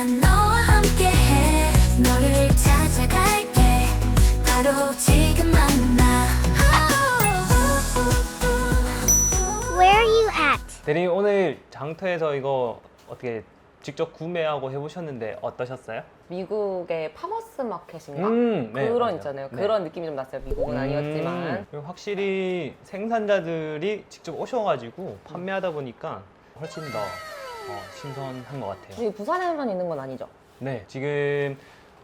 난 너와 함께해 너를 찾아갈게 바로 지금 만나 Where are you at? 대리님 오늘 장터에서 이거 어떻게 직접 구매하고 해보셨는데 어떠셨어요? 미국의 파머스 마켓인가? 음, 네, 그런 맞아요. 있잖아요. 네. 그런 느낌이 좀 났어요. 미국은 아니었지만. 음, 그리고 확실히 생산자들이 직접 오셔가지고 판매하다 보니까 훨씬 더 어, 신선한 것 같아요. 여기 부산에만 있는 건 아니죠? 네, 지금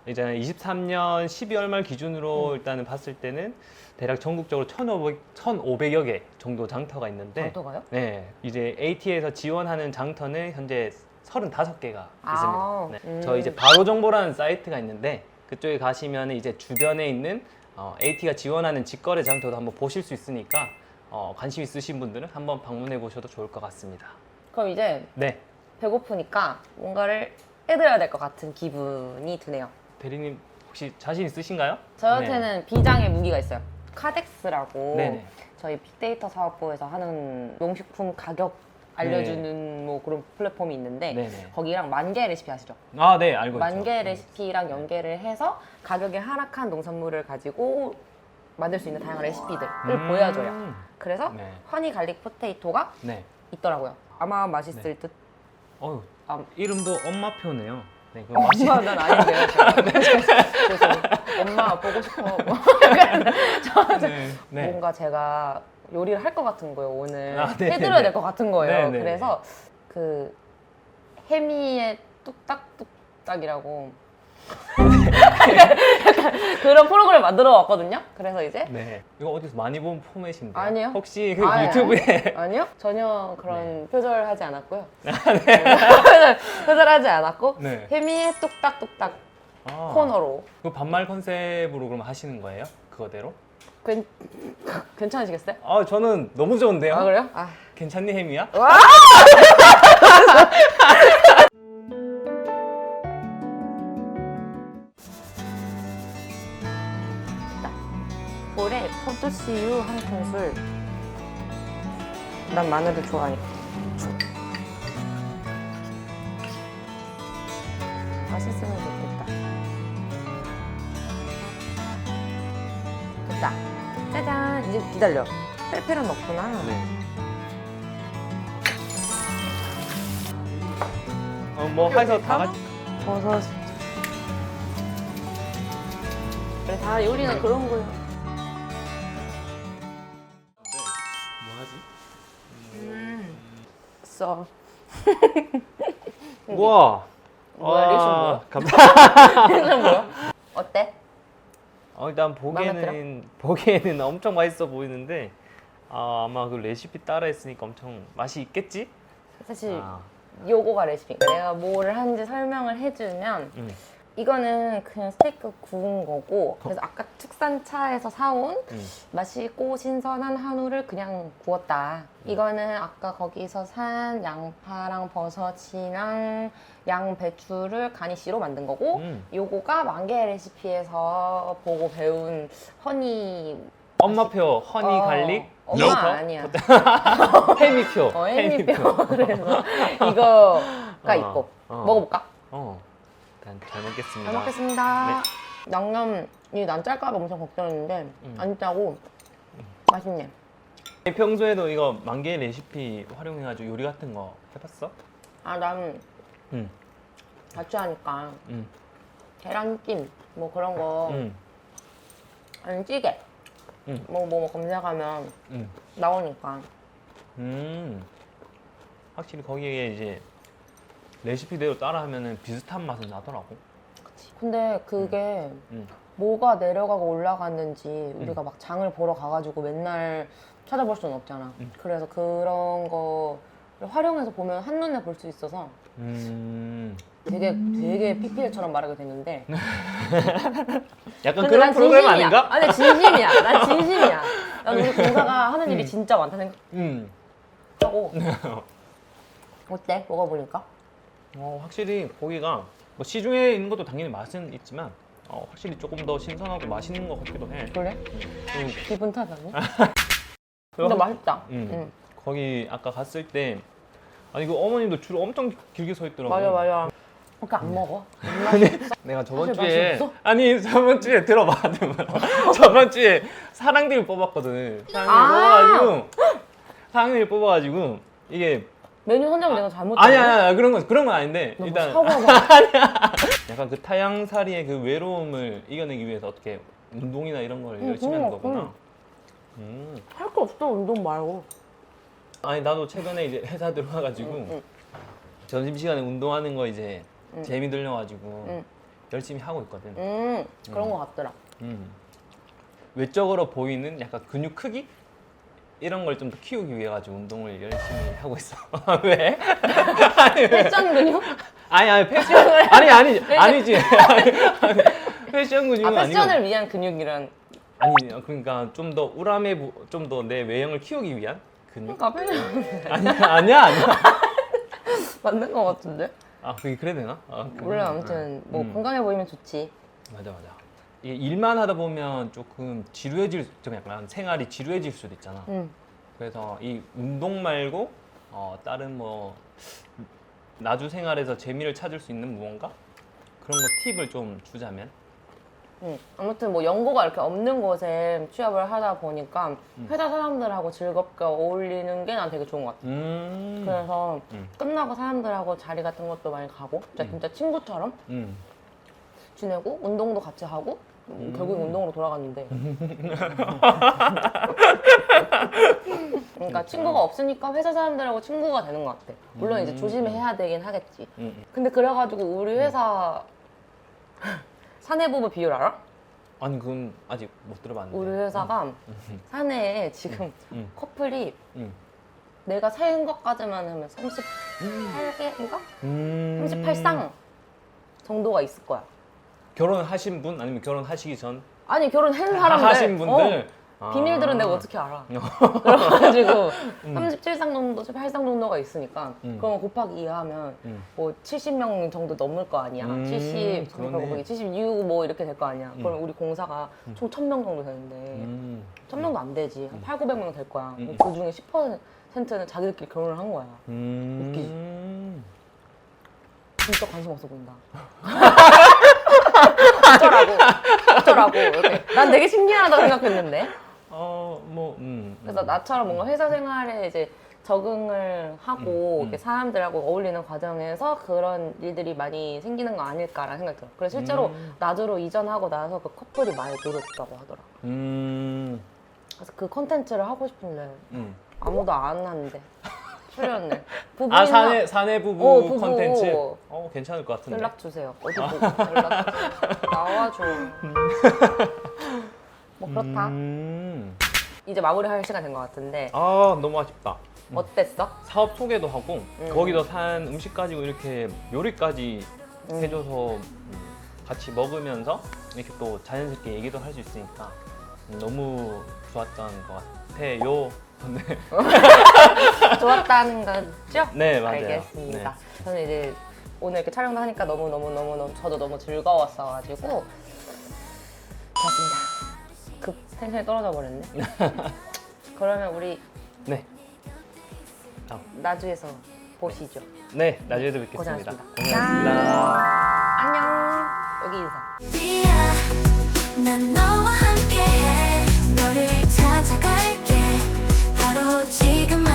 이제 23년 12월 말 음. 기준으로 일단은 봤을 때는 대략 전국적으로 1,500, 1,500여 개 정도 장터가 있는데 장터가요? 네, 이제 AT에서 지원하는 장터는 현재 35개가 아, 있습니다. 네. 음. 저 이제 바로 정보라는 사이트가 있는데 그쪽에 가시면 이제 주변에 있는 어, AT가 지원하는 직거래 장터도 한번 보실 수 있으니까 어, 관심 있으신 분들은 한번 방문해 보셔도 좋을 것 같습니다. 그럼 이제 네, 배고프니까 뭔가를 해드려야 될 것 같은 기분이 드네요. 대리님 혹시 자신 있으신가요? 저한테는 비장의 무기가 있어요. 카덱스라고 네. 네네. 저희 빅데이터 사업부에서 하는 용식품 가격 알려주는 뭐 그런 플랫폼이 있는데 네네. 거기랑 만개 레시피 아시죠? 아, 네, 알고 있죠. 만개 레시피랑 연계를 해서 가격이 하락한 농산물을 가지고 만들 수 있는 다양한 레시피들을 음. 보여줘요. 그래서 네. 허니 갈릭 포테이토가 네. 있더라고요. 아마 맛있을 듯. 어유, 아, 이름도 엄마표네요. 네, 그 맛이 엄마는 아닌데요. 제가. 그래서 엄마 보고 싶어. 뭐 저한테 네. 네. 뭔가 제가 요리를 할 것 같은 거예요. 오늘 아, 네, 해드려야 네. 될 것 같은 거예요. 네, 네, 그래서 그 해미의 뚝딱뚝딱이라고 약간 그런 프로그램 만들어 왔거든요. 그래서 이제 네. 이거 어디서 많이 본 포맷인데. 아니요. 혹시 그 아니, 유튜브에 아니요 전혀 그런 표절하지 않았고요. 네. 표절, 표절하지 않았고 네. 해미의 뚝딱뚝딱 아, 코너로 그 반말 컨셉으로 그럼 하시는 거예요? 그거대로? 괜, 괜찮으시겠어요? 아, 저는 너무 좋은데요. 아 그래요? 아. 괜찮니 햄이야? 포도씨유 한 큰술. 난 마늘을 좋아하니까 맛있으면 좋겠다. 됐다. 짜잔. 이제 기다려. 페페로 넣구나. 네. 어, 뭐 해서 다 같이 버섯. 그래 다 요리는 그런 거예요 써 우와. 뭐야, 리액션 아, 뭐야? 감사. 이건 뭐야? 어때? 어, 일단 보기에는 보기에는 엄청 맛있어 보이는데 아, 아마 그 레시피 따라 했으니까 엄청 맛이 있겠지? 사실 아, 요거가 레시피인가 내가 뭐를 하는지 설명을 해주면 음. 이거는 그냥 스테이크 구운 거고 그래서 아까 축산차에서 사온 음. 맛있고 신선한 한우를 그냥 구웠다 이거는 아까 거기서 산 양파랑 버섯이랑 양배추를 가니쉬로 만든 거고 음. 요거가 만개 레시피에서 보고 배운 허니 엄마표 허니 어, 갈릭 엄마 버터? 아니야 해미표. 어, 햄이 뼈 그래서 이거가 어, 있고 어. 먹어볼까? 어. 일단 잘 먹겠습니다. 잘 먹겠습니다. 양념이 난 짤까봐 엄청 걱정했는데 음. 안 짜고 맛있네. 평소에도 이거 만개 레시피 활용해가지고 요리 같은 거 해봤어? 아, 난 응. 같이 하니까 응. 계란찜 뭐 그런 거 응. 아니 찌개 음. 뭐뭐 검색하면 응. 나오니까 음. 확실히 거기에 이제 레시피대로 따라하면은 비슷한 맛은 나더라고. 근데 그게 응. 뭐가 내려가고 올라갔는지 음. 우리가 막 장을 보러 가가지고 맨날 찾아볼 수는 없잖아. 음. 그래서 그런 거를 활용해서 보면 한눈에 볼 수 있어서 음. 되게 되게 PPL처럼 말하게 됐는데 약간 근데 그런 난 프로그램 진심이야. 아닌가? 아니 진심이야. 난 진심이야. 난 우리 공사가 하는 일이 음. 진짜 많다 음. 생각하고 어때? 먹어보니까? 어, 확실히 고기가 뭐 시중에 있는 것도 당연히 맛은 있지만 어, 확실히 조금 더 신선하고 맛있는 것 같기도 해. 그래? 음. 기분? 그럼 근데 맛있다. 음. 응. 거기 아까 갔을 때 아니 그 어머님도 줄 엄청 길게 서 있더라고. 맞아 맞아. 그렇게 안 먹어? 내가 저번 사실 맛이 주에 없어? 아니 저번 주에 들어봐 저번 주에 사랑니를 뽑았거든 사랑니를 아! 뽑아가지고 사랑니를 뽑아가지고 이게 메뉴 선정을 내가 잘못했네. 아니 아니 아니 그런 건 그런 건 아닌데 너무 일단 사과가 약간 그 타양살이의 그 외로움을 이겨내기 위해서 어떻게 운동이나 이런 걸 응, 열심히 그런 하는 거, 거구나. 음. 할거 없어 운동 말고. 아니 나도 최근에 이제 회사 들어와가지고 응, 응. 점심 시간에 운동하는 거 이제 응. 재미 들려가지고 응. 열심히 하고 있거든. 음 그런 거 같더라. 음. 외적으로 보이는 약간 근육 크기 이런 걸 좀 더 키우기 위해 가지고 운동을 열심히 하고 있어. 왜? 패션 근육? 아니 아니 패션 아니 아니 아니지. 아니, 아니, 패션 근육은 아 아니고. 패션을 위한 근육이란. 아니 그러니까 좀 더 우람해 좀 더 내 외형을 키우기 위한 근육. 그러니까 패션 아니야 아니야 아니야. 맞는 거 같은데? 아 그게 그래 되나? 아. 원래 아무튼 뭐 음. 건강해 보이면 좋지. 맞아 맞아. 이게 일만 하다 보면 조금 지루해질 좀 약간 생활이 지루해질 수도 있잖아. 응. 그래서 이 운동 말고 어, 다른 뭐 나주 생활에서 재미를 찾을 수 있는 무언가 그런 거 팁을 좀 주자면 응. 아무튼 뭐 연고가 이렇게 없는 곳에 취업을 하다 보니까 음. 회사 사람들하고 즐겁게 어울리는 게 난 되게 좋은 것 같아. 음. 그래서 음. 끝나고 사람들하고 자리 같은 것도 많이 가고 진짜, 음. 진짜 친구처럼 음. 지내고 운동도 같이 하고 음, 결국 운동으로 돌아갔는데 그러니까 친구가 없으니까 회사 사람들하고 친구가 되는 것 같아 물론 이제 음. 조심해야 되긴 하겠지 음. 근데 그래가지고 우리 회사 사내부부 비율 알아? 아니 그건 아직 못 들어봤는데 우리 회사가 사내에 지금 음. 커플이 음. 내가 세은 것까지만 하면 38개인가? 음. 38상 정도가 있을 거야 결혼하신 분 아니면 결혼하시기 전 아니 결혼한 사람들 하신 분들 어, 아. 비밀들은 내가 어떻게 알아 그래가지고 음. 37상 정도, 38상 정도가 있으니까 음. 그러면 곱하기 2 하면 음. 뭐 70명 정도 넘을 거 아니야 음, 70 그러네. 곱하기 76 뭐 이렇게 될 거 아니야 음. 그럼 우리 공사가 총 1000명 정도 되는데 음. 1000명도 안 되지 한 8, 900명 될 거야 음. 그 중에 10%는 자기들끼리 결혼을 한 거야 음. 진짜 관심 없어 보인다 어쩌라고 어쩌라고 이렇게 난 되게 신기하다고 생각했는데 어, 뭐, 음. 그래서 음. 나처럼 뭔가 회사 생활에 이제 적응을 하고 음, 음. 이렇게 사람들하고 어울리는 과정에서 그런 일들이 많이 생기는 거 아닐까라는 생각이 들어. 그래서 실제로 음. 나주로 이전하고 나서 그 커플이 많이 늘었다고 하더라. 음. 그래서 그 컨텐츠를 하고 싶은데 음. 아무도 안 하는데 아 부부나 사내 사내 부부 어, 부부. 컨텐츠. 어 괜찮을 것 같은데. 연락 주세요. 어디 보고 연락 주세요. 나와줘. 뭐 그렇다. 음. 이제 마무리할 시간 된 것 같은데 아 너무 아쉽다. 어땠어? 사업 소개도 하고 음. 거기서 산 음식 가지고 이렇게 요리까지 음. 해줘서 음, 같이 먹으면서 이렇게 또 자연스럽게 얘기도 할 수 있으니까 음, 너무 좋았던 것 같아요. 네, 좋았다는 거죠? 네 맞아요. 알겠습니다. 저는 이제 오늘 이렇게 촬영도 하니까 너무 너무 너무 너무 저도 너무 즐거웠어가지고 좋았습니다. 급 텐션이 떨어져 버렸네. 그러면 우리 네. 네. 나주에서 보시죠. 네, 나중에도 뵙겠습니다. 고생하셨습니다. 안녕. 여기 인사. 난 너와 함께해 너를 찾아갈게 바로 지금